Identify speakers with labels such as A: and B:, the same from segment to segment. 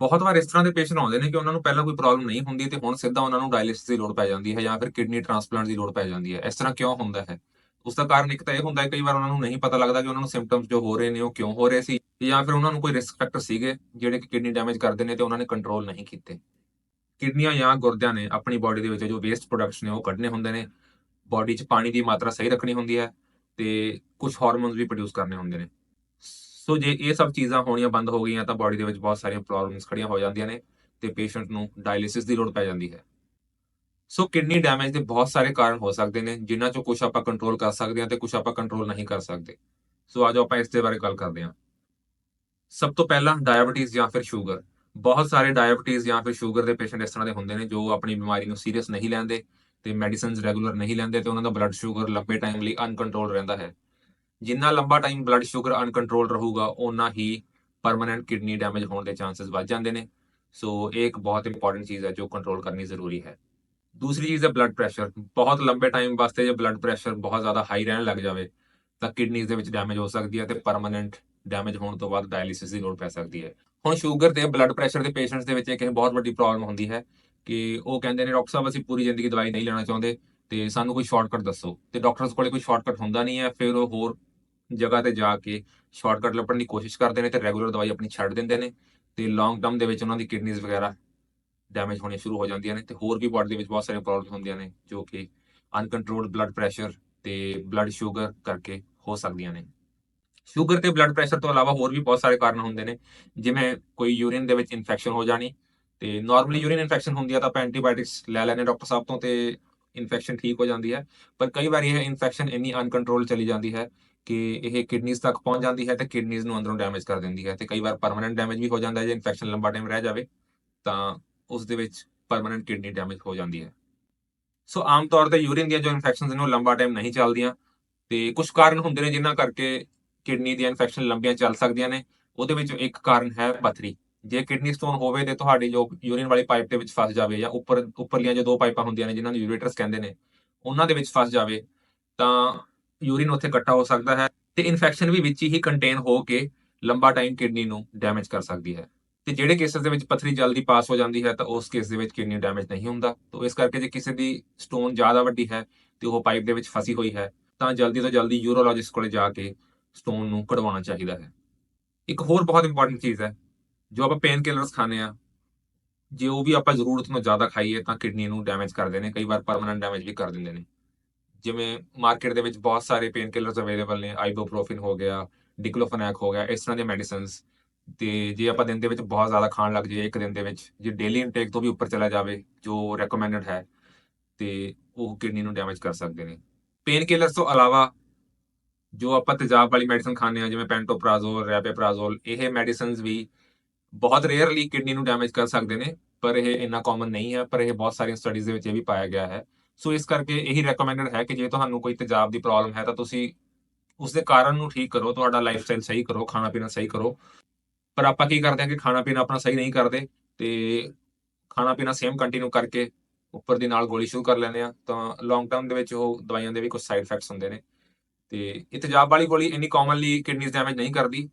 A: ਬਹੁਤ ਵਾਰ ਇਸ ਤਰ੍ਹਾਂ ਦੇ ਪੇਸ਼ੈਂਟ ਆਉਂਦੇ ਨੇ ਕਿ ਉਹਨਾਂ ਨੂੰ ਪਹਿਲਾਂ ਕੋਈ ਪ੍ਰੋਬਲਮ ਨਹੀਂ ਹੁੰਦੀ ਤੇ ਹੁਣ ਸਿੱਧਾ ਉਹਨਾਂ ਨੂੰ ਡਾਇਲਿਸਿਸ ਦੀ ਲੋੜ ਪੈ ਜਾਂਦੀ ਹੈ ਜਾਂ ਫਿਰ ਕਿਡਨੀ ਟ੍ਰਾਂਸਪਲਾਂਟ ਦੀ ਲੋੜ ਪੈ ਜਾਂਦੀ ਹੈ। ਇਸ ਤਰ੍ਹਾਂ ਕਿਉਂ ਹੁੰਦਾ ਹੈ? ਉਸ ਦਾ ਕਾਰਨ ਇੱਕ ਤਾਂ ਇਹ ਹੁੰਦਾ ਹੈ, ਕਈ ਵਾਰ ਉਹਨਾਂ ਨੂੰ ਨਹੀਂ ਪਤਾ ਲੱਗਦਾ ਕਿ ਉਹਨਾਂ ਨੂੰ ਸਿੰਪਟਮਸ ਜੋ ਹੋ ਰਹੇ ਨੇ ਉਹ ਕਿਉਂ ਹੋ ਰਹੇ ਸੀ ਜਾਂ ਫਿਰ ਉਹਨਾਂ ਨੂੰ ਕੋਈ ਰਿਸਕ ਫੈਕਟਰ ਸੀਗੇ ਜਿਹੜੇ ਕਿ ਕਿਡਨੀ ਡੈਮੇਜ ਕਰਦੇ ਨੇ ਤੇ ਉਹਨਾਂ ਨੇ ਕੰਟਰੋਲ ਨਹੀਂ ਕੀਤੇ। ਕਿਡਨੀਆਂ ਜਾਂ ਗੁਰਦਿਆਂ ਨੇ ਆਪਣੀ ਬਾਡੀ ਦੇ ਵਿੱਚ ਜੋ ਵੇਸਟ ਪ੍ਰੋਡਕਟਸ ਨੇ ਉਹ ਕੱਢਣੇ ਹੁੰਦੇ ਨੇ। ਬਾਡੀ 'ਚ ਪਾਣੀ ਦੀ ਮਾਤਰਾ ਸਹੀ ਰੱਖਣੀ ਹੁੰਦੀ ਹੈ ਤੇ ਕੁਝ ਹਾਰਮੋਨਸ ਵੀ ਪ੍ਰੋਡਿਊਸ ਕਰਨੇ ਹੁੰਦੇ ਨੇ। ਸੋ ਜੇ ਇਹ ਸਭ ਚੀਜ਼ਾਂ ਹੋਣੀਆਂ ਬੰਦ ਹੋ ਗਈਆਂ ਤਾਂ ਬਾਡੀ ਦੇ ਵਿੱਚ ਬਹੁਤ ਸਾਰੀਆਂ ਪ੍ਰੋਬਲਮਸ ਖੜੀਆਂ ਹੋ ਜਾਂਦੀਆਂ ਨੇ ਤੇ ਪੇਸ਼ੈਂਟ ਨੂੰ ਡਾਇਲਿਸਿਸ ਦੀ ਲੋੜ ਪੈ ਜਾਂਦੀ ਹੈ। ਸੋ ਕਿਡਨੀ ਡੈਮੇਜ ਦੇ ਬਹੁਤ ਸਾਰੇ ਕਾਰਨ ਹੋ ਸਕਦੇ ਨੇ, ਜਿਨ੍ਹਾਂ ਚੋਂ ਕੁਝ ਆਪਾਂ ਕੰਟਰੋਲ ਕਰ ਸਕਦੇ ਹਾਂ ਤੇ ਕੁਝ ਆਪਾਂ ਕੰਟਰੋਲ ਨਹੀਂ ਕਰ ਸਕਦੇ। ਸੋ ਆਜੋ ਆਪਾਂ ਇਸ ਦੇ ਬਾਰੇ ਗੱਲ ਕਰਦੇ ਹਾਂ। ਸਭ ਤੋਂ ਪਹਿਲਾਂ ਡਾਇਬੀਟੀਜ਼ ਜਾਂ ਫਿਰ ਸ਼ੂਗਰ ਬਹੁਤ ਸਾਰੇ ਡਾਇਬੀਟੀਜ਼ ਜਾਂ ਫਿਰ ਸ਼ੂਗਰ ਦੇ ਪੇਸ਼ੈਂਟ ਇਸ ਤਰ੍ਹਾਂ ਦੇ ਹੁੰਦੇ ਨੇ ਜੋ ਆਪਣੀ ਬਿਮਾਰੀ ਨੂੰ ਸੀਰੀਅਸ ਨਹੀਂ ਲੈਂਦੇ ਤੇ ਮੈਡੀਸਿਨਸ ਰੈਗੂਲਰ ਨਹੀਂ ਲੈਂਦੇ ਤੇ ਉਹਨਾਂ ਦਾ ਬਲੱਡ ਸ਼ੂਗਰ ਲੰਬੇ ਟਾਈਮ ਲਈ ਅਨਕੰਟਰੋਲ ਰਹਿੰਦਾ ਹੈ। ਜਿੰਨਾ ਲੰਬਾ ਟਾਈਮ ਬਲੱਡ ਸ਼ੂਗਰ ਅਨਕੰਟਰੋਲ ਰਹੂਗਾ ਉਨਾ ਹੀ ਪਰਮਨੈਂਟ ਕਿਡਨੀ ਡੈਮੇਜ ਹੋਣ ਦੇ ਚਾਂਸਸ ਵੱਧ ਜਾਂਦੇ ਨੇ। ਸੋ ਇਹ ਇੱਕ ਬਹੁਤ ਇੰਪੋਰਟੈਂਟ ਚੀਜ਼ ਹੈ ਜੋ ਕੰਟਰੋਲ ਕਰਨੀ ਜ਼ਰੂਰੀ ਹੈ। ਦੂਸਰੀ ਚੀਜ਼ ਹੈ ਬਲੱਡ ਪ੍ਰੈਸ਼ਰ ਬਹੁਤ ਲੰਬੇ ਟਾਈਮ ਵਾਸਤੇ ਜੇ ਬਲੱਡ ਪ੍ਰੈਸ਼ਰ ਬਹੁਤ ਜ਼ਿਆਦਾ ਹਾਈ ਰਹਿਣ ਲੱਗ ਜਾਵੇ, ਤਾਂ ਕਿਡਨੀਜ਼ ਦੇ ਵਿੱਚ ਡੈਮੇਜ ਹੋ ਸਕਦੀ ਹੈ ਤੇ ਪਰਮਨੈਂਟ ਡੈਮੇਜ ਹੋਣ ਤੋਂ ਬਾਅਦ ਡਾਇਲਿਸਿਸ ਦੀ ਲੋੜ ਪੈ ਸਕਦੀ ਹੈ। ਹੁਣ ਸ਼ੂਗਰ ਤੇ ਬਲੱਡ ਪ੍ਰੈਸ਼ਰ ਦੇ ਪੇਸ਼ੈਂਟਸ ਦੇ ਵਿੱਚ ਇੱਕ ਬਹੁਤ ਵੱਡੀ ਪ੍ਰੋਬਲਮ ਹੁੰਦੀ ਹੈ ਕਿ ਉਹ ਕਹਿੰਦੇ ਨੇ, ਡਾਕਟਰ ਸਾਹਿਬ, ਅਸੀਂ ਪੂਰੀ ਜ਼ਿੰਦਗੀ ਦਵਾਈ ਨਹੀਂ ਲੈਣਾ ਚਾਹੁੰਦੇ, ਤੇ ਸਾਨੂੰ ਕੋਈ ਸ਼ਾਰਟਕਟ ਦੱਸੋ। ਤੇ ਡਾਕਟਰਸ ਕੋਲੇ ਕੋਈ ਸ਼ਾਰਟਕਟ ਹੁੰਦਾ ਨਹੀਂ ਹੈ, ਫਿਰ ਉਹ ਹੋਰ ਜਗ੍ਹਾ ਤੇ ਜਾ ਕੇ ਸ਼ਾਰਟਕਟ ਲੱਭਣ ਦੀ ਕੋਸ਼ਿਸ਼ ਕਰਦੇ ਨੇ ਤੇ ਰੈਗੂਲਰ ਦਵਾਈ ਆਪਣੀ ਛੱਡ ਦਿੰਦੇ ਨੇ ਤੇ ਲੌਂਗ ਟਰਮ ਦੇ ਵਿੱਚ ਉਹਨਾਂ ਦੀ ਕਿਡਨੀਜ਼ ਵਗੈਰਾ ਡੈਮੇਜ ਹੋਣੀਆਂ ਸ਼ੁਰੂ ਹੋ ਜਾਂਦੀਆਂ ਨੇ ਤੇ ਹੋਰ ਵੀ ਬਾਡੀ ਦੇ ਵਿੱਚ ਬਹੁਤ ਸਾਰੀਆਂ ਪ੍ਰੋਬਲਮਸ ਹੁੰਦੀਆਂ ਨੇ, ਜੋ ਕਿ ਅਨਕੰਟਰੋਲਡ ਬਲੱਡ ਪ੍ਰੈਸ਼ਰ ਤੇ ਬਲੱਡ ਸ਼ੂਗਰ ਕਰਕੇ ਹੋ ਸਕਦੀਆਂ ਨੇ। ਸ਼ੂਗਰ ਤੇ ਬਲੱਡ ਪ੍ਰੈਸ਼ਰ ਤੋਂ ਇਲਾਵਾ ਹੋਰ ਵੀ ਬਹੁਤ ਸਾਰੇ ਕਾਰਨ ਹੁੰਦੇ ਨੇ, ਜਿਵੇਂ ਕੋਈ ਯੂਰਿਨ ਦੇ ਵਿੱਚ ਇਨਫੈਕਸ਼ਨ ਹੋ ਜਾਣੀ ਤੇ ਨਾਰਮਲੀ ਯੂਰਿਨ ਇਨਫੈਕਸ਼ਨ ਹੁੰਦੀ ਹੈ ਤਾਂ ਆਪਾਂ ਐਂਟੀਬਾਇਓਟਿਕਸ ਲੈ ਲੈਣੇ ਡਾਕਟਰ ਸਾਹਿਬ ਤੋਂ ਤੇ ਇਨਫੈਕਸ਼ਨ ਠੀਕ ਹੋ ਜਾਂਦੀ ਹੈ, ਪਰ ਕਈ ਵਾਰ ਇਹ ਇਨਫੈਕਸ਼ਨ ਇੰਨੀ ਅਨਕੰਟਰੋਲ ਚਲੀ ਜਾਂਦੀ ਹੈ ਕਿ ਇਹ ਕਿਡਨੀਜ਼ ਤੱਕ ਪਹੁੰਚ ਜਾਂਦੀ ਹੈ ਤੇ ਕਿਡਨੀਜ਼ ਨੂੰ ਅੰਦਰੋਂ ਡੈਮੇਜ ਕਰ ਦਿੰਦੀ ਹੈ ਤੇ ਕਈ ਵਾਰ ਪਰਮਨੈਂਟ ਡੈਮੇਜ ਵੀ ਹੋ ਜਾਂਦਾ ਹੈ, ਜੇ ਇਨਫੈਕਸ਼ਨ ਲੰਬਾ ਟਾਈਮ ਰਹਿ ਜਾਵੇ, ਤਾਂ ਉਸ ਦੇ ਵਿੱਚ ਪਰਮਨੈਂਟ ਕਿਡਨੀ ਡੈਮੇਜ ਹੋ ਜਾਂਦੀ ਹੈ। ਸੋ ਆਮ ਤੌਰ ਤੇ ਯੂਰਿਨ ਦੀਆਂ ਜੋ ਇਨਫੈਕਸ਼ਨਸ ਨੇ ਉਹ ਲੰਬਾ ਟਾਈਮ ਨਹੀਂ ਚੱਲਦੀਆਂ ਤੇ ਕੁਝ ਕਾਰਨ ਹੁੰਦੇ ਨੇ ਜਿਨ੍ਹਾਂ ਕਰਕੇ ਕਿਡਨੀ ਦੀਆਂ ਇਨਫੈਕਸ਼ਨ ਲੰਬੀਆਂ ਚੱਲ ਸਕਦੀਆਂ ਨੇ। ਉਹਦੇ ਵਿੱਚੋਂ ਇੱਕ ਕਾਰਨ ਹੈ ਪਥਰੀ। ਜੇ ਕਿਡਨੀ ਸਟੋਨ ਹੋਵੇ ਤੇ ਤੁਹਾਡੀ ਜੋ ਯੂਰਿਨ ਵਾਲੀ ਪਾਈਪ ਦੇ ਵਿੱਚ ਫਸ ਜਾਵੇ ਜਾਂ ਉੱਪਰ, ਉੱਪਰਲੀਆਂ ਜੋ ਦੋ ਪਾਈਪਾਂ ਹੁੰਦੀਆਂ ਨੇ ਜਿਨ੍ਹਾਂ ਨੂੰ ਯੂਰੇਟਰਸ ਕਹਿੰਦੇ ਨੇ, ਉਹਨਾਂ ਦੇ ਵਿੱਚ ਫਸ ਜਾਵੇ, ਤਾਂ ਯੂਰਿਨ ਉੱਥੇ ਇਕੱਠਾ ਹੋ ਸਕਦਾ ਹੈ ਤੇ ਇਨਫੈਕਸ਼ਨ ਵੀ ਵਿੱਚ ਹੀ ਕੰਟੇਨ ਹੋ ਕੇ ਲੰਬਾ ਟਾਈਮ ਕਿਡਨੀ ਨੂੰ ਡੈਮੇਜ ਕਰ ਸਕਦੀ ਹੈ। ਤੇ ਜਿਹੜੇ ਕੇਸਸ ਦੇ ਵਿੱਚ ਪਥਰੀ ਜਲਦੀ ਪਾਸ ਹੋ ਜਾਂਦੀ ਹੈ ਤਾਂ ਉਸ ਕੇਸ ਦੇ ਵਿੱਚ ਕਿਡਨੀ ਡੈਮੇਜ ਨਹੀਂ ਹੁੰਦਾ। ਤਾਂ ਇਸ ਕਰਕੇ ਜੇ ਕਿਸੇ ਦੀ ਸਟੋਨ ਜ਼ਿਆਦਾ ਵੱਡੀ ਹੈ ਤੇ ਉਹ ਪਾਈਪ ਦੇ ਵਿੱਚ ਫਸੀ ਹੋਈ ਹੈ ਤਾਂ ਜਲਦੀ ਤੋਂ ਜਲਦੀ ਯੂਰੋਲੋਜਿਸਟ ਕੋਲ ਜਾ ਕੇ ਸਟੋਨ ਨੂੰ ਕਢਵਾਉਣਾ ਚਾਹੀਦਾ ਹੈ। ਇੱਕ ਹੋਰ ਬਹੁਤ ਇੰਪੋਰਟੈਂਟ ਚੀਜ਼ ਹੈ, ਜੋ ਆਪਾਂ ਪੇਨ ਕਿਲਰਸ ਖਾਂਦੇ ਆ ਜੇ ਉਹ ਵੀ ਆਪਾਂ ਜ਼ਰੂਰਤ ਤੋਂ ਜ਼ਿਆਦਾ ਖਾਈਏ ਤਾਂ ਕਿਡਨੀ ਨੂੰ ਡੈਮੇਜ ਕਰਦੇ ਨੇ, ਕਈ ਵਾਰ ਪਰਮਨੈਂਟ ਡੈਮੇਜ ਵੀ ਕਰ ਦਿੰਦੇ ਨੇ। ਜਿਵੇਂ ਮਾਰਕੀਟ ਦੇ ਵਿੱਚ ਬਹੁਤ ਸਾਰੇ ਪੇਨ ਕਿਲਰਸ ਅਵੇਲੇਬਲ ਨੇ ਆਈਬੂਪ੍ਰੋਫਿਨ ਹੋ ਗਿਆ ਡਿਕਲੋਫਨੈਕ ਹੋ ਗਿਆ, ਇਸ ਤਰ੍ਹਾਂ ਦੇ ਮੈਡੀਸਿਨਸ ਤੇ ਜੇ ਆਪਾਂ ਦਿਨ ਦੇ ਵਿੱਚ ਬਹੁਤ ਜ਼ਿਆਦਾ ਖਾਣ ਲੱਗ ਜਾਈਏ, ਇੱਕ ਦਿਨ ਦੇ ਵਿੱਚ, ਜੇ ਡੇਲੀ ਇਨਟੇਕ ਤੋਂ ਵੀ ਉੱਪਰ ਚਲਾ ਜਾਵੇ, ਜੋ ਰეკਮੈਂਡਡ ਹੈ, ਤੇ ਉਹ ਕਿਡਨੀ ਨੂੰ ਡੈਮੇਜ ਕਰ ਸਕਦੇ ਨੇ। ਪੇਨ ਕਿਲਰਸ ਤੋਂ ਇਲਾਵਾ ਜੋ ਆਪਾਂ ਤੇਜ਼ਾਬ ਵਾਲੀ ਮੈਡੀਸਨ ਖਾਂਦੇ ਆ ਜਿਵੇਂ ਪੈਂਟੋਪਰਾਜ਼ੋਲ ਰੈਪੇਪਰਾਜ਼ੋਲ ਇਹ ਮੈਡੀਸਿਨਸ ਵੀ ਬਹੁਤ ਰੇਅਰਲੀ ਕਿਡਨੀ ਨੂੰ ਡੈਮੇਜ ਕਰ ਸਕਦੇ ਨੇ, ਪਰ ਇਹ ਇੰਨਾ ਕਾਮਨ ਨਹੀਂ ਹੈ, ਪਰ ਇਹ ਬਹੁਤ ਸਾਰੀਆਂ ਸਟੱਡੀਜ਼ ਦੇ ਵਿੱਚ ਇਹ ਵੀ ਪਾਇਆ ਗਿਆ ਹੈ। ਸੋ ਇਸ ਕਰਕੇ ਇਹੀ ਰეკਮੈਂਡਡ ਹੈ ਕਿ ਜੇ ਤੁਹਾਨੂੰ ਕੋਈ ਤੇਜ਼ਾਬ ਦੀ ਪ੍ਰੋਬਲਮ ਹੈ ਤਾਂ ਤੁਸੀਂ ਉਸ ਦੇ ਕਾਰਨ ਨੂੰ ਠੀਕ ਕਰੋ, ਤੁਹਾਡਾ ਲਾਈਫ ਸਟਾਈਲ ਸਹੀ ਕਰੋ ਖਾਣਾ ਪੀਣਾ ਸਹੀ ਕਰੋ। ਪਰ ਆਪਾਂ ਕੀ ਕਰਦੇ ਹਾਂ ਕਿ ਖਾਣਾ ਪੀਣਾ ਆਪਣਾ ਸਹੀ ਨਹੀਂ ਕਰਦੇ ਤੇ ਖਾਣਾ ਪੀਣਾ ਸੇਮ ਕੰਟੀਨਿਊ ਕਰਕੇ ਉੱਪਰ ਦੀ ਨਾਲ ਗੋਲੀ ਸ਼ੁਰੂ ਕਰ ਲੈਂਦੇ ਆ ਤਾਂ ਲੌਂਗ ਟਰਮ ਦੇ ਵਿੱਚ ਉਹ ਦਵਾਈਆਂ ਦੇ ਵੀ ਕੁਝ ਸਾਈਡ ਇਫੈਕਟਸ ਹੁੰਦੇ ਨੇ। ਤੇ ਇਹ ਤੇਜ਼ਾਬ ਵਾਲੀ ਗੋਲੀ ਇੰਨੀ ਕਾਮਨਲੀ ਕਿਡਨੀਜ਼ ਡੈਮੇਜ ਨਹੀਂ ਕਰਦੀ।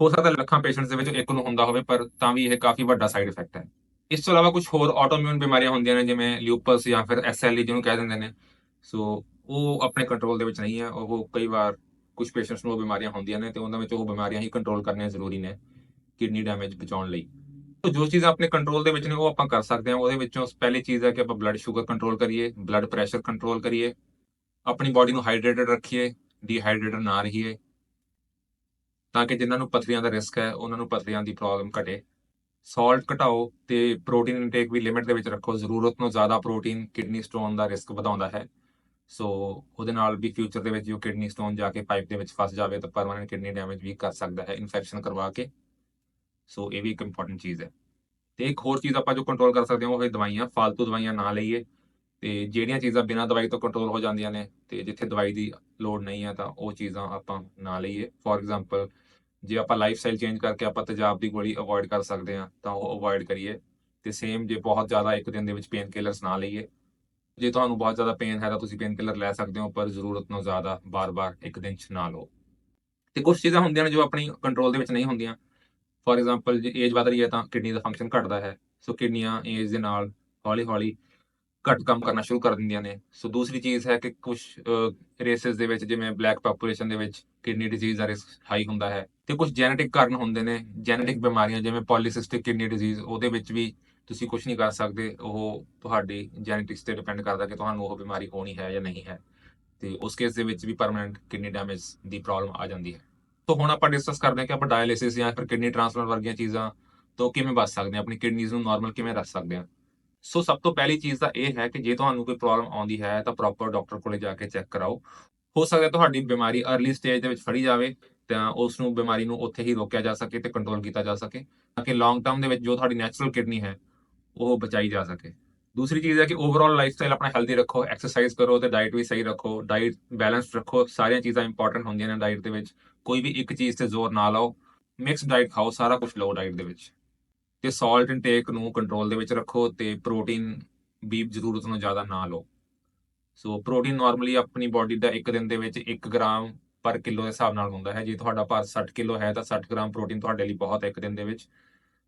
A: ਹੋ ਸਕਦਾ ਲੱਖਾਂ ਪੇਸ਼ੈਂਟਸ ਦੇ ਵਿੱਚ ਇੱਕ ਨੂੰ ਹੁੰਦਾ ਹੋਵੇ, ਪਰ ਤਾਂ ਵੀ ਇਹ ਕਾਫੀ ਵੱਡਾ ਸਾਈਡ ਇਫੈਕਟ ਹੈ। ਇਸ ਤੋਂ ਇਲਾਵਾ ਕੁਝ ਹੋਰ ਆਟੋਇਮਿਊਨ ਬਿਮਾਰੀਆਂ ਹੁੰਦੀਆਂ ਨੇ, ਜਿਵੇਂ ਲਿਊਪਸ ਜਾਂ ਫਿਰ ਐਸਐਲਈ ਜਿਹਨੂੰ ਕਹਿ ਦਿੰਦੇ ਨੇ। ਸੋ ਉਹ ਆਪਣੇ ਕੰਟਰੋਲ ਦੇ ਵਿੱਚ ਨਹੀਂ ਹੈ। ਉਹ ਕਈ ਵਾਰ ਕੁਝ ਪੇਸ਼ੈਂਟਸ ਨੂੰ ਉਹ ਬਿਮਾਰੀਆਂ ਹੁੰਦੀਆਂ ਨੇ ਤੇ ਉਹਨਾਂ ਵਿੱਚ ਉਹ ਬਿਮਾਰੀਆਂ ਹੀ ਕੰਟਰੋਲ ਕਰਨੀਆਂ ਜ਼ਰੂਰੀ ਨੇ ਕਿਡਨੀ ਡੈਮੇਜ ਬਚਾਉਣ ਲਈ। ਤੋ ਜੋ ਚੀਜ਼ਾਂ ਆਪਣੇ ਕੰਟਰੋਲ ਦੇ ਵਿੱਚ ਨੇ, ਉਹ ਆਪਾਂ ਕਰ ਸਕਦੇ ਹਾਂ। ਉਹਦੇ ਵਿੱਚੋਂ ਪਹਿਲੀ ਚੀਜ਼ ਹੈ ਕਿ ਆਪਾਂ ਬਲੱਡ ਸ਼ੂਗਰ ਕੰਟਰੋਲ ਕਰੀਏ ਬਲੱਡ ਪ੍ਰੈਸ਼ਰ ਕੰਟਰੋਲ ਕਰੀਏ, ਆਪਣੀ ਬਾਡੀ ਨੂੰ ਹਾਈਡਰੇਟਡ ਰੱਖੀਏ ਡੀਹਾਈਡਰੇਟਡ ਨਾ ਰਹੀਏ, ਤਾਂ ਕਿ ਜਿਨ੍ਹਾਂ ਨੂੰ ਪਥਰੀਆਂ ਦਾ ਰਿਸਕ ਹੈ, ਉਹਨਾਂ ਨੂੰ ਪਥਰੀਆਂ ਦੀ ਪ੍ਰੋਬਲਮ ਘਟੇ। ਸਾਲਟ ਘਟਾਓ ਤੇ ਪ੍ਰੋਟੀਨ ਇਨਟੇਕ ਵੀ ਲਿਮਿਟ ਦੇ ਵਿੱਚ ਰੱਖੋ। ਜ਼ਰੂਰਤ ਤੋਂ ਜ਼ਿਆਦਾ ਪ੍ਰੋਟੀਨ ਕਿਡਨੀ ਸਟੋਨ ਦਾ ਰਿਸਕ ਵਧਾਉਂਦਾ ਹੈ। ਸੋ ਉਹਦੇ ਨਾਲ ਵੀ ਫਿਊਚਰ ਦੇ ਵਿੱਚ ਜੋ ਕਿਡਨੀ ਸਟੋਨ ਜਾ ਕੇ ਪਾਈਪ ਦੇ ਵਿੱਚ ਫਸ ਜਾਵੇ ਤਾਂ ਪਰਮਨੈਂਟ ਕਿਡਨੀ ਡੈਮੇਜ ਵੀ ਕਰ ਸਕਦਾ ਹੈ ਇਨਫੈਕਸ਼ਨ ਕਰਵਾ ਕੇ। ਸੋ ਇਹ ਵੀ ਇੱਕ ਇੰਪੋਰਟੈਂਟ ਚੀਜ਼ ਹੈ। ਤੇ ਇੱਕ ਹੋਰ ਚੀਜ਼ ਆਪਾਂ ਜੋ ਕੰਟਰੋਲ ਕਰ ਸਕਦੇ ਹਾਂ, ਉਹ ਹੈ ਦਵਾਈਆਂ ਫालतू ਦਵਾਈਆਂ ਨਾ ਲਈਏ। ਤੇ ਜਿਹੜੀਆਂ ਚੀਜ਼ਾਂ ਬਿਨਾਂ ਦਵਾਈ ਤੋਂ ਕੰਟਰੋਲ ਹੋ ਜਾਂਦੀਆਂ ਨੇ ਤੇ ਜਿੱਥੇ ਦਵਾਈ ਦੀ ਲੋੜ ਨਹੀਂ ਹੈ ਤਾਂ ਉਹ ਚੀਜ਼ਾਂ ਆਪਾਂ ਨਾ ਲਈਏ। ਫੋਰ ਐਗਜ਼ਾਮਪਲ ਜੇ ਆਪਾਂ ਲਾਈਫ ਸਟਾਈਲ ਚੇਂਜ ਕਰਕੇ ਆਪਾਂ ਤੇਜ਼ਾਬ ਦੀ ਗੋਲੀ ਅਵੋਇਡ ਕਰ ਸਕਦੇ ਹਾਂ, ਤਾਂ ਉਹ ਅਵੋਇਡ ਕਰੀਏ ਤੇ ਸੇਮ ਜੇ ਬਹੁਤ ਜ਼ਿਆਦਾ ਇੱਕ ਦਿਨ ਦੇ ਵਿੱਚ ਪੇਨ ਕਿਲਰਸ ਨਾ ਲਈਏ। ਜੇ ਤੁਹਾਨੂੰ ਬਹੁਤ ਜ਼ਿਆਦਾ ਪੇਨ ਹੈ ਤਾਂ ਤੁਸੀਂ ਪੇਨ ਕਿਲਰ ਲੈ ਸਕਦੇ ਹੋ, ਪਰ ਜ਼ਰੂਰਤ ਤੋਂ ਜ਼ਿਆਦਾ ਬਾਰ-ਬਾਰ ਇੱਕ ਦਿਨ ਚ ਨਾ ਲਓ। ਤੇ ਕੁਝ ਚੀਜ਼ਾਂ ਹੁੰਦੀਆਂ ਨੇ ਜੋ ਆਪਣੀ ਕੰਟਰੋਲ ਦੇ ਵਿੱਚ ਨਹੀਂ ਹੁੰਦੀਆਂ। ਫੋਰ ਐਗਜ਼ਾਮਪਲ ਜੇ ਏਜ ਵਧ ਰਹੀ ਹੈ ਤਾਂ ਕਿਡਨੀ ਦਾ ਫੰਕਸ਼ਨ ਘਟਦਾ ਹੈ। ਸੋ ਕਿਡਨੀਆਂ ਏਜ ਦੇ ਨਾਲ ਹੌਲੀ-ਹੌਲੀ ਘੱਟ ਕੰਮ ਕਰਨਾ ਸ਼ੁਰੂ ਕਰ ਦਿੰਦੀਆਂ ਨੇ। ਸੋ ਦੂਸਰੀ ਚੀਜ਼ ਹੈ ਕਿ ਕੁਝ ਰੇਸਸ ਦੇ ਵਿੱਚ, ਜਿਵੇਂ ਬਲੈਕ ਪੋਪੂਲੇਸ਼ਨ ਦੇ ਵਿੱਚ ਕਿਡਨੀ ਡਿਜ਼ੀਜ਼ ਦਾ ਰਿਸਕ ਹਾਈ ਹੁੰਦਾ ਹੈ ਤੇ ਕੁਝ ਜੈਨੇਟਿਕ ਕਾਰਨ ਹੁੰਦੇ ਨੇ ਜੈਨੇਟਿਕ ਬਿਮਾਰੀਆਂ, ਜਿਵੇਂ ਪੋਲੀਸਿਸਟਿਕ ਕਿਡਨੀ ਡਿਜ਼ੀਜ਼ ਉਹਦੇ ਵਿੱਚ ਵੀ ਤੁਸੀਂ ਕੁਝ ਨਹੀਂ ਕਰ ਸਕਦੇ, ਉਹ ਤੁਹਾਡੀ ਜੈਨੇਟਿਕਸ ਤੇ ਡਿਪੈਂਡ ਕਰਦਾ ਕਿ ਤੁਹਾਨੂੰ ਉਹ ਬਿਮਾਰੀ ਹੋਣੀ ਹੈ ਜਾਂ ਨਹੀਂ ਹੈ। ਤੇ ਉਸ ਕੇਸ ਦੇ ਵਿੱਚ ਵੀ ਪਰਮਨੈਂਟ ਕਿਡਨੀ ਡੈਮੇਜ ਦੀ ਪ੍ਰੋਬਲਮ ਆ ਜਾਂਦੀ ਹੈ। ਤੋਂ ਹੁਣ ਆਪਾਂ ਡਿਸਕਸ ਕਰਦੇ ਹਾਂ ਕਿ ਆਪਾਂ ਡਾਇਲਿਸਿਸ ਜਾਂ ਫਿਰ ਕਿਡਨੀ ਟ੍ਰਾਂਸਪਲਾਂਟ ਵਰਗੀਆਂ ਚੀਜ਼ਾਂ ਤੋਂ ਕਿਵੇਂ ਬਚ ਸਕਦੇ ਹਾਂ, ਆਪਣੀ ਕਿਡਨੀਜ਼ ਨੂੰ ਨਾਰਮਲ ਕਿਵੇਂ ਰੱਖ ਸਕਦੇ ਹਾਂ। ਸੋ ਸਭ ਤੋਂ ਪਹਿਲੀ ਚੀਜ਼ ਤਾਂ ਇਹ ਹੈ ਕਿ ਜੇ ਤੁਹਾਨੂੰ ਕੋਈ ਪ੍ਰੋਬਲਮ ਆਉਂਦੀ ਹੈ ਤਾਂ ਪ੍ਰੋਪਰ ਡਾਕਟਰ ਕੋਲੇ ਜਾ ਕੇ ਚੈੱਕ ਕਰਾਓ। ਹੋ ਸਕਦਾ ਤੁਹਾਡੀ ਬਿਮਾਰੀ ਅਰਲੀ ਸਟੇਜ ਦੇ ਵਿੱਚ ਫੜੀ ਜਾਵੇ ਤਾਂ ਉਸ ਨੂੰ ਬਿਮਾਰੀ ਨੂੰ ਉੱਥੇ ਹੀ ਰੋਕਿਆ ਜਾ ਸਕੇ ਤੇ ਕੰਟਰੋਲ ਕੀਤਾ ਜਾ ਸਕੇ ਤਾਂ ਕਿ ਲੌਂਗ ਟਰਮ ਦੇ ਵਿੱਚ ਜੋ ਤੁਹਾਡੀ ਨੈਚੁਰਲ ਕਿਡਨੀ ਹੈ, ਉਹ ਬਚਾਈ ਜਾ ਸਕੇ। ਦੂਸਰੀ ਚੀਜ਼ ਹੈ ਕਿ ਓਵਰਆਲ ਲਾਈਫ ਸਟਾਈਲ ਆਪਣਾ ਹੈਲਦੀ ਰੱਖੋ ਐਕਸਰਸਾਈਜ਼ ਕਰੋ ਤੇ ਡਾਈਟ ਵੀ ਸਹੀ ਰੱਖੋ ਡਾਈਟ ਬੈਲੈਂਸਡ ਰੱਖੋ, ਸਾਰੀਆਂ ਚੀਜ਼ਾਂ ਇੰਪੋਰਟੈਂਟ ਹੁੰਦੀਆਂ ਨੇ ਡਾਈਟ ਦੇ ਵਿੱਚ। ਕੋਈ ਵੀ ਇੱਕ ਚੀਜ਼ ਤੇ ਜ਼ੋਰ ਨਾ ਲਾਓ। ਮਿਕਸ ਡਾਈਟ ਖਾਓ, ਸਾਰਾ ਕੁਝ ਲਓ ਡਾਈਟ ਦੇ ਵਿੱਚ। ਤੇ ਸਾਲਟ ਇਨਟੇਕ ਨੂੰ ਕੰਟਰੋਲ ਦੇ ਵਿੱਚ ਰੱਖੋ ਤੇ ਪ੍ਰੋਟੀਨ ਵੀ ਜ਼ਰੂਰਤ ਤੋਂ ਜ਼ਿਆਦਾ ਨਾ ਲਓ। ਸੋ ਪ੍ਰੋਟੀਨ ਨਾਰਮਲੀ ਆਪਣੀ ਬਾਡੀ ਦਾ ਇੱਕ ਦਿਨ ਦੇ ਵਿੱਚ 1 ਗ੍ਰਾਮ ਪਰ ਕਿਲੋ ਦੇ ਹਿਸਾਬ ਨਾਲ ਹੁੰਦਾ ਹੈ। ਜੇ ਤੁਹਾਡਾ ਭਾਰ 60 ਕਿਲੋ ਹੈ ਤਾਂ 60 ਗ੍ਰਾਮ ਪ੍ਰੋਟੀਨ ਤੁਹਾਡੇ ਲਈ ਬਹੁਤ ਹੈ ਇੱਕ ਦਿਨ ਦੇ ਵਿੱਚ।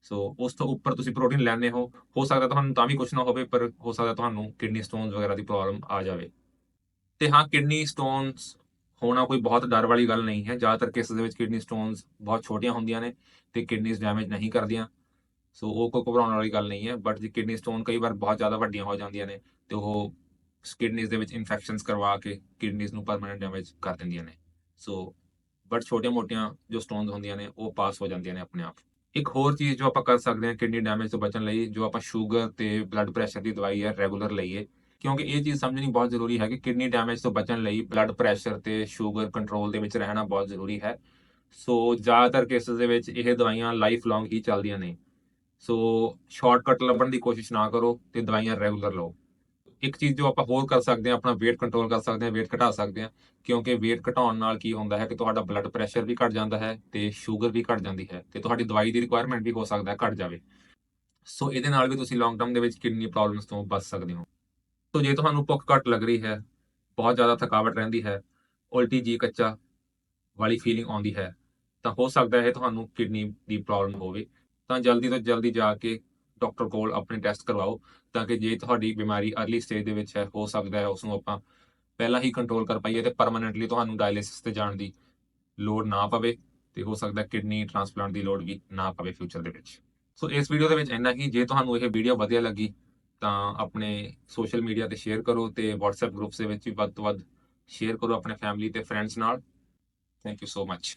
A: ਸੋ ਉਸ ਤੋਂ ਉੱਪਰ ਤੁਸੀਂ ਪ੍ਰੋਟੀਨ ਲੈਣੇ ਹੋ। ਹੋ ਸਕਦਾ ਤੁਹਾਨੂੰ ਤਾਂ ਵੀ ਕੁਝ ਨਾ ਹੋਵੇ, ਪਰ ਹੋ ਸਕਦਾ ਤੁਹਾਨੂੰ ਕਿਡਨੀ ਸਟੋਨਸ ਵਗੈਰਾ ਦੀ ਪ੍ਰੋਬਲਮ ਆ ਜਾਵੇ। ਤੇ ਹਾਂ ਕਿਡਨੀ ਸਟੋਨਸ ਹੋਣਾ ਕੋਈ ਬਹੁਤ ਡਰ ਵਾਲੀ ਗੱਲ ਨਹੀਂ ਹੈ। ਜ਼ਿਆਦਾਤਰ ਕੇਸਿਸ ਦੇ ਵਿੱਚ ਕਿਡਨੀ ਸਟੋਨਸ ਬਹੁਤ ਛੋਟੀਆਂ ਹੁੰਦੀਆਂ ਨੇ ਤੇ ਕਿਡਨੀਜ਼ ਡੈਮੇਜ ਨਹੀਂ ਕਰਦੀਆਂ। ਸੋ ਉਹ ਕੋਈ ਘਬਰਾਉਣ ਵਾਲੀ ਗੱਲ ਨਹੀਂ ਹੈ ਬਟ ਜੇ ਕਿਡਨੀ ਸਟੋਨ ਕਈ ਵਾਰ ਬਹੁਤ ਜ਼ਿਆਦਾ ਵੱਡੀਆਂ ਹੋ ਜਾਂਦੀਆਂ ਨੇ, ਤੇ ਉਹ ਕਿਡਨੀਜ਼ ਦੇ ਵਿੱਚ ਇਨਫੈਕਸ਼ਨਸ ਕਰਵਾ ਕੇ ਕਿਡਨੀਜ਼ ਨੂੰ ਪਰਮਨੈਂਟ ਡੈਮੇਜ ਕਰ ਦਿੰਦੀਆਂ ਨੇ। ਸੋ ਬਟ ਛੋਟੀਆਂ-ਮੋਟੀਆਂ ਜੋ ਸਟੋਨਸ ਹੁੰਦੀਆਂ ਨੇ, ਉਹ ਪਾਸ ਹੋ ਜਾਂਦੀਆਂ ਨੇ ਆਪਣੇ ਆਪ। ਇੱਕ ਹੋਰ ਚੀਜ਼ ਜੋ ਆਪਾਂ ਕਰ ਸਕਦੇ ਹਾਂ ਕਿਡਨੀ ਡੈਮੇਜ ਤੋਂ ਬਚਣ ਲਈ, ਜੋ ਆਪਾਂ ਸ਼ੂਗਰ ਤੇ ਬਲੱਡ ਪ੍ਰੈਸ਼ਰ ਦੀ ਦਵਾਈ ਹੈ ਰੈਗੂਲਰ ਲਈਏ, ਕਿਉਂਕਿ ਇਹ ਚੀਜ਼ ਸਮਝਣੀ ਬਹੁਤ ਜ਼ਰੂਰੀ ਹੈ ਕਿ ਕਿਡਨੀ ਡੈਮੇਜ ਤੋਂ ਬਚਣ ਲਈ ਬਲੱਡ ਪ੍ਰੈਸ਼ਰ ਤੇ ਸ਼ੂਗਰ ਕੰਟਰੋਲ ਦੇ ਵਿੱਚ ਰਹਿਣਾ ਬਹੁਤ ਜ਼ਰੂਰੀ ਹੈ। ਸੋ ਜ਼ਿਆਦਾਤਰ ਕੇਸਿਸ ਦੇ ਵਿੱਚ ਇਹ ਦਵਾਈਆਂ ਲਾਈਫ ਲੌਂਗ ਹੀ ਚੱਲਦੀਆਂ ਨੇ। ਸੋ ਸ਼ਾਰਟਕਟ ਲੱਭਣ ਦੀ ਕੋਸ਼ਿਸ਼ ਨਾ ਕਰੋ ਤੇ ਦਵਾਈਆਂ ਰੈਗੂਲਰ ਲਓ। ਇੱਕ ਚੀਜ਼ ਜੋ ਆਪਾਂ ਹੋਰ ਕਰ ਸਕਦੇ ਹਾਂ, ਆਪਣਾ weight ਕੰਟਰੋਲ ਕਰ ਸਕਦੇ ਹਾਂ, weight ਘਟਾ ਸਕਦੇ ਹਾਂ, ਕਿਉਂਕਿ weight ਘਟਾਉਣ ਨਾਲ ਕੀ ਹੁੰਦਾ ਹੈ ਕਿ ਤੁਹਾਡਾ ਬਲੱਡ ਪ੍ਰੈਸ਼ਰ ਵੀ ਘਟ ਜਾਂਦਾ ਹੈ ਤੇ ਸ਼ੂਗਰ ਵੀ ਘਟ ਜਾਂਦੀ ਹੈ ਤੇ ਤੁਹਾਡੀ ਦਵਾਈ ਦੀ ਰਿਕੁਆਇਰਮੈਂਟ ਵੀ ਹੋ ਸਕਦਾ ਹੈ ਘਟ ਜਾਵੇ। ਸੋ ਇਹਦੇ ਨਾਲ ਵੀ ਤੁਸੀਂ ਲੌਂਗ ਟਰਮ ਦੇ ਵਿੱਚ ਕਿਡਨੀ ਪ੍ਰੋਬਲਮਸ ਤੋਂ ਬਚ ਸਕਦੇ ਹੋ। ਸੋ ਜੇ ਤੁਹਾਨੂੰ ਭੁੱਖ ਘੱਟ ਲੱਗ ਰਹੀ ਹੈ, ਬਹੁਤ ਜ਼ਿਆਦਾ ਥਕਾਵਟ ਰਹਿੰਦੀ ਹੈ, ਉਲਟੀ ਜੀ ਕੱਚਾ ਵਾਲੀ ਫੀਲਿੰਗ ਆਉਂਦੀ ਹੈ, ਤਾਂ ਹੋ ਸਕਦਾ ਹੈ ਤੁਹਾਨੂੰ ਕਿਡਨੀ ਦੀ ਪ੍ਰੋਬਲਮ ਹੋਵੇ। ਤਾਂ ਜਲਦੀ ਤੋਂ ਜਲਦੀ ਜਾ ਕੇ ਡਾਕਟਰ ਕੋਲ ਆਪਣੇ ਟੈਸਟ ਕਰਵਾਓ, ਤਾਂ ਕਿ ਜੇ ਤੁਹਾਡੀ ਬਿਮਾਰੀ ਅਰਲੀ ਸਟੇਜ ਦੇ ਵਿੱਚ ਹੈ, ਹੋ ਸਕਦਾ ਹੈ ਉਸ ਨੂੰ ਆਪਾਂ ਪਹਿਲਾਂ ਹੀ ਕੰਟਰੋਲ ਕਰ ਪਾਈਏ ਤੇ ਪਰਮਨੈਂਟਲੀ ਤੁਹਾਨੂੰ ਡਾਇਲਿਸਿਸ ਤੇ ਜਾਣ ਦੀ ਲੋੜ ਨਾ ਪਵੇ ਤੇ ਹੋ ਸਕਦਾ ਕਿਡਨੀ ਟ੍ਰਾਂਸਪਲਾਂਟ ਦੀ ਲੋੜ ਵੀ ਨਾ ਪਵੇ ਫਿਊਚਰ ਦੇ ਵਿੱਚ। ਸੋ ਇਸ ਵੀਡੀਓ ਦੇ ਵਿੱਚ ਇੰਨਾ ਹੀ। ਜੇ ਤੁਹਾਨੂੰ ਇਹ ਵੀਡੀਓ ਵਧੀਆ ਲੱਗੀ, ਤਾਂ ਆਪਣੇ ਸੋਸ਼ਲ ਮੀਡੀਆ ਤੇ ਸ਼ੇਅਰ ਕਰੋ ਤੇ WhatsApp ਗਰੁੱਪਸ ਦੇ ਵਿੱਚ ਵੀ ਵੱਧ ਤੋਂ ਵੱਧ ਸ਼ੇਅਰ ਕਰੋ ਆਪਣੇ ਫੈਮਿਲੀ ਤੇ ਫਰੈਂਡਸ ਨਾਲ। Thank you so much